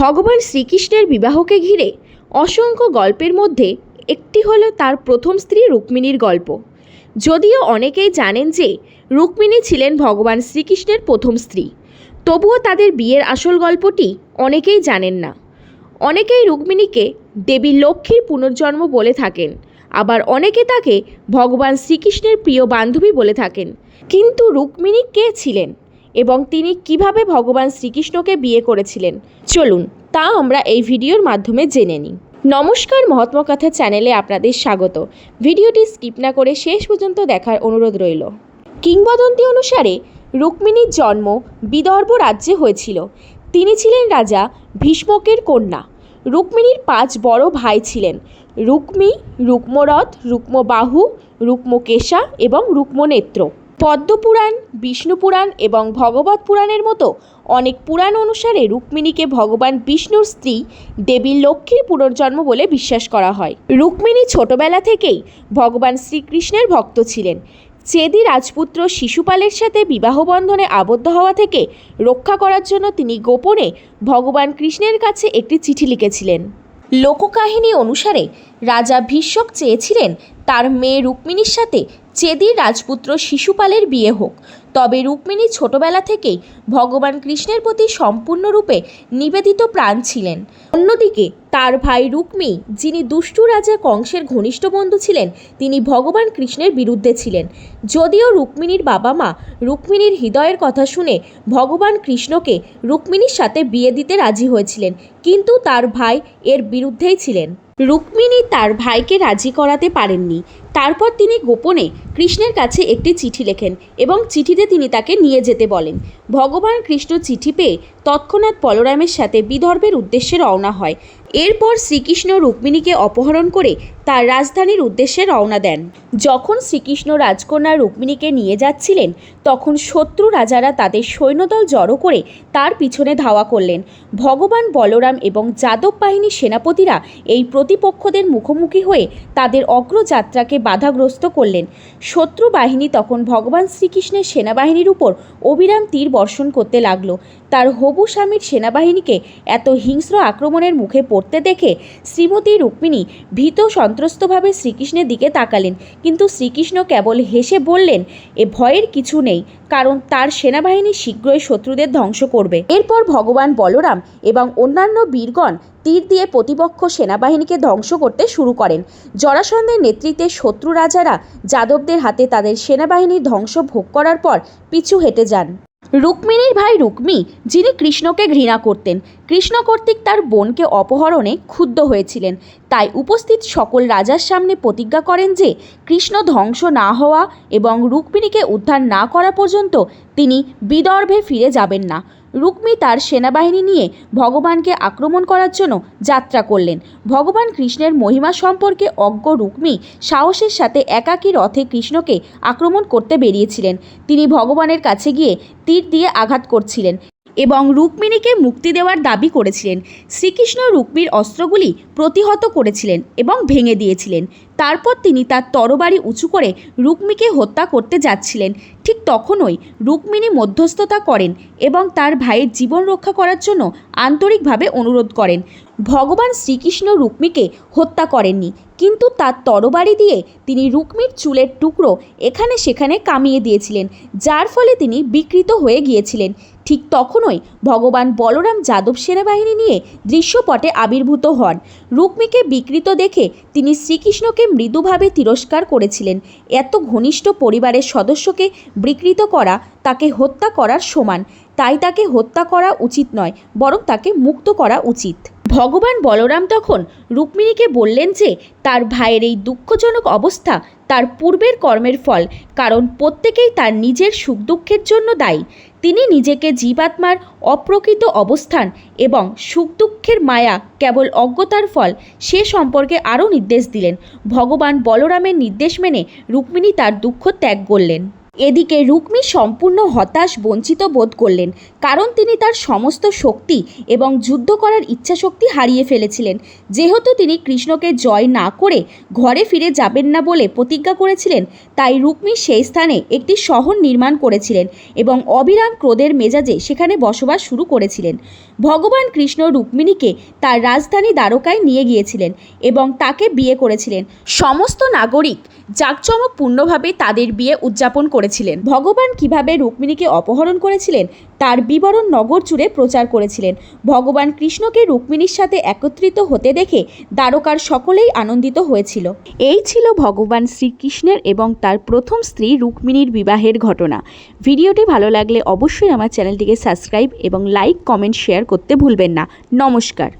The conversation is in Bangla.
ভগবান শ্রীকৃষ্ণের বিবাহকে ঘিরে অসংখ্য গল্পের মধ্যে একটি হলো তার প্রথম স্ত্রী রুক্মিণীর গল্প। যদিও অনেকেই জানেন যে রুক্মিণী ছিলেন ভগবান শ্রীকৃষ্ণের প্রথম স্ত্রী। তবুও তাদের বিয়ের আসল গল্পটি অনেকেই জানেন না। অনেকেই রুক্মিণীকে দেবী লক্ষ্মীর পুনর্জন্ম বলে থাকেন। আবার অনেকে তাকে ভগবান শ্রীকৃষ্ণের প্রিয় বান্ধবী বলে থাকেন। কিন্তু রুক্মিণী কে ছিলেন? এবং তিনি কীভাবে ভগবান শ্রীকৃষ্ণকে বিয়ে করেছিলেন। চলুন, তা আমরা এই ভিডিওর মাধ্যমে জেনে নিই। নমস্কার মহাত্মা কথা চ্যানেলে আপনাদের স্বাগত। ভিডিওটি স্কিপ না করে শেষ পর্যন্ত দেখার অনুরোধ রইল। কিংবদন্তি অনুসারে রুক্মিণীর জন্ম বিদর্ভ রাজ্যে হয়েছিল। তিনি ছিলেন রাজা ভীষ্মকের কন্যা। রুক্মিণীর পাঁচ বড় ভাই ছিলেন। রুক্মী, রুক্মরথ, রুক্মবাহু, রুক্মকেশা এবং রুক্মনেত্র। পদ্মপুরাণ বিষ্ণুপুরাণ এবং ভগবত পুরাণের মতো অনেক পুরাণ অনুসারে রুক্মিণীকে ভগবান বিষ্ণুর স্ত্রী দেবী লক্ষ্মীর পুনর্জন্ম বলে বিশ্বাস করা হয়। রুক্মিণী ছোটবেলা থেকেই ভগবান শ্রীকৃষ্ণের ভক্ত ছিলেন। চেদি রাজপুত্র শিশুপালের সাথে বিবাহ বন্ধনে আবদ্ধ হওয়া থেকে রক্ষা করার জন্য তিনি গোপনে ভগবান কৃষ্ণের কাছে একটি চিঠি লিখেছিলেন। লোককাহিনী অনুসারে রাজা ভীষ্মক চেয়েছিলেন তার মেয়ে রুক্মিণীর সাথে চেদির রাজপুত্র শিশুপালের বিয়ে হোক। তবে রুক্মিণী ছোটবেলা থেকেই ভগবান কৃষ্ণের প্রতি সম্পূর্ণরূপে নিবেদিত প্রাণ ছিলেন। অন্যদিকে তার ভাই রুক্মী, যিনি দুষ্টু রাজা কংসের ঘনিষ্ঠ বন্ধু ছিলেন, তিনি ভগবান কৃষ্ণের বিরুদ্ধে ছিলেন। যদিও রুক্মিণীর বাবা মা রুক্মিণীর হৃদয়ের কথা শুনে ভগবান কৃষ্ণকে রুক্মিণীর সাথে বিয়ে দিতে রাজি হয়েছিলেন, কিন্তু তার ভাই এর বিরুদ্ধেই ছিলেন। রুক্মিণী তার ভাইকে রাজি করাতে পারেননি। তারপর তিনি গোপনে কৃষ্ণের কাছে একটি চিঠি লেখেন এবং চিঠিতে তিনি তাকে নিয়ে যেতে বলেন। ভগবান কৃষ্ণ চিঠি পেয়ে তৎক্ষণাৎ বলরামের সাথে বিদর্ভের উদ্দেশ্যে রওনা হয়। এরপর শ্রীকৃষ্ণ রুক্মিণীকে অপহরণ করে তার রাজধানীর উদ্দেশ্যে রওনা দেন। যখন শ্রীকৃষ্ণ রাজকন্যা রুক্মিণীকে নিয়ে যাচ্ছিলেন, তখন শত্রু রাজারা তাদের সৈন্যদল জড়ো করে তার পিছনে ধাওয়া করলেন। ভগবান বলরাম এবং যাদব বাহিনীর সেনাপতিরা এই প্রতিপক্ষদের মুখোমুখি হয়ে তাদের অগ্রযাত্রাকে বাধাগ্রস্ত করলেন। শত্রু বাহিনী তখন ভগবান শ্রীকৃষ্ণের সেনাবাহিনীর উপর অবিরাম তীর বর্ষণ করতে লাগল। তার হবু স্বামীর সেনাবাহিনীকে এত হিংস্র আক্রমণের মুখে পড়তে দেখে শ্রীমতী রুক্মিণী ভীত সন্ত্রস্তভাবে শ্রীকৃষ্ণের দিকে তাকালেন। কিন্তু শ্রীকৃষ্ণ কেবল হেসে বললেন, এ ভয়ের কিছু নেই, কারণ তার সেনাবাহিনী শীঘ্রই শত্রুদের ধ্বংস করবে। এরপর ভগবান বলরাম এবং অন্যান্য বীরগণ তীর দিয়ে প্রতিপক্ষ সেনাবাহিনীকে ধ্বংস করতে শুরু করেন। জরাসন্ধের নেতৃত্বে শত্রু রাজারা যাদবদের হাতে তাদের সেনাবাহিনীর ধ্বংস ভোগ করার পর পিছু হেঁটে যান। রুক্মিণীর ভাই রুক্মি, যিনি কৃষ্ণকে ঘৃণা করতেন। কৃষ্ণ কর্তৃক তার বোনকে অপহরণে ক্ষুব্ধ হয়েছিলেন। তাই উপস্থিত সকল রাজার সামনে প্রতিজ্ঞা করেন যে, কৃষ্ণ ধ্বংস না হওয়া এবং রুক্মিণীকে উদ্ধার না করা পর্যন্ত তিনি বিদর্ভে ফিরে যাবেন না। রুক্মী তার সেনাবাহিনী নিয়ে ভগবানকে আক্রমণ করার জন্য যাত্রা করলেন। ভগবান কৃষ্ণের মহিমা সম্পর্কে অজ্ঞ রুক্মি সাহসের সাথে একাকী রথে কৃষ্ণকে আক্রমণ করতে বেরিয়েছিলেন। তিনি ভগবানের কাছে গিয়ে তীর দিয়ে আঘাত করছিলেন। এবং রুক্মিণীকে মুক্তি দেওয়ার দাবি করেছিলেন। শ্রীকৃষ্ণ রুক্মির অস্ত্রগুলি প্রতিহত করেছিলেন এবং ভেঙে দিয়েছিলেন। তারপর তিনি তার তরবারি উঁচু করে রুক্মিকে হত্যা করতে যাচ্ছিলেন। ঠিক তখনই রুক্মিণী মধ্যস্থতা করেন এবং তার ভাইয়ের জীবন রক্ষা করার জন্য আন্তরিকভাবে অনুরোধ করেন। ভগবান শ্রীকৃষ্ণ রুক্মিকে হত্যা করেননি, কিন্তু তার তরবারি দিয়ে তিনি রুক্মির চুলের টুকরো এখানে সেখানে কামিয়ে দিয়েছিলেন, যার ফলে তিনি বিকৃত হয়ে গিয়েছিলেন। ঠিক তখনই ভগবান বলরাম যাদব সেনাবাহিনী নিয়ে দৃশ্যপটে আবির্ভূত হন। রুক্মিকে বিকৃত দেখে তিনি শ্রীকৃষ্ণকে মৃদুভাবে তিরস্কার করেছিলেন। এত ঘনিষ্ঠ পরিবারের সদস্যকে বিকৃত করা, তাকে হত্যা করার সমান। তাই তাকে হত্যা করা উচিত নয়, বরং তাকে মুক্ত করা উচিত। ভগবান বলরাম তখন রুক্মিণীকে বললেন যে, তার ভাইয়ের এই দুঃখজনক অবস্থা তার পূর্বের কর্মের ফল, কারণ প্রত্যেকেই তার নিজের সুখ দুঃখের জন্য দায়ী। তিনি নিজেকে জীবাত্মার অপ্রকৃত অবস্থান এবং সুখ দুঃখের মায়া কেবল অজ্ঞতার ফল, সে সম্পর্কে আরও নির্দেশ দিলেন। ভগবান বলরামের নির্দেশ মেনে রুক্মিণী তার দুঃখ ত্যাগ করলেন। এদিকে রুক্মী সম্পূর্ণ হতাশ, বঞ্চিত বোধ করলেন, কারণ তিনি তার সমস্ত শক্তি এবং যুদ্ধ করার ইচ্ছাশক্তি হারিয়ে ফেলেছিলেন। যেহেতু তিনি কৃষ্ণকে জয় না করে ঘরে ফিরে যাবেন না বলে প্রতিজ্ঞা করেছিলেন, তাই রুক্মী সেই স্থানে একটি শহর নির্মাণ করেছিলেন এবং অবিরাম ক্রোধের মেজাজে সেখানে বসবাস শুরু করেছিলেন। ভগবান কৃষ্ণ রুক্মিণীকে তার রাজধানী দ্বারকায় নিয়ে গিয়েছিলেন এবং তাকে বিয়ে করেছিলেন। সমস্ত নাগরিক জাঁকজমকপূর্ণভাবে তাদের বিয়ে উদযাপন করেছিলেন। ভগবান কীভাবে রুক্মিণীকে অপহরণ করেছিলেন, তার বিবরণ নগর জুড়ে প্রচার করেছিলেন। ভগবান কৃষ্ণকে রুক্মিণীর সাথে একত্রিত হতে দেখে দ্বারকার সকলেই আনন্দিত হয়েছিল। এই ছিল ভগবান শ্রীকৃষ্ণের এবং তার প্রথম স্ত্রী রুক্মিণীর বিবাহের ঘটনা। ভিডিওটি ভালো লাগলে অবশ্যই আমার চ্যানেলটিকে সাবস্ক্রাইব এবং লাইক, কমেন্ট, শেয়ার করতে ভুলবেন না। নমস্কার।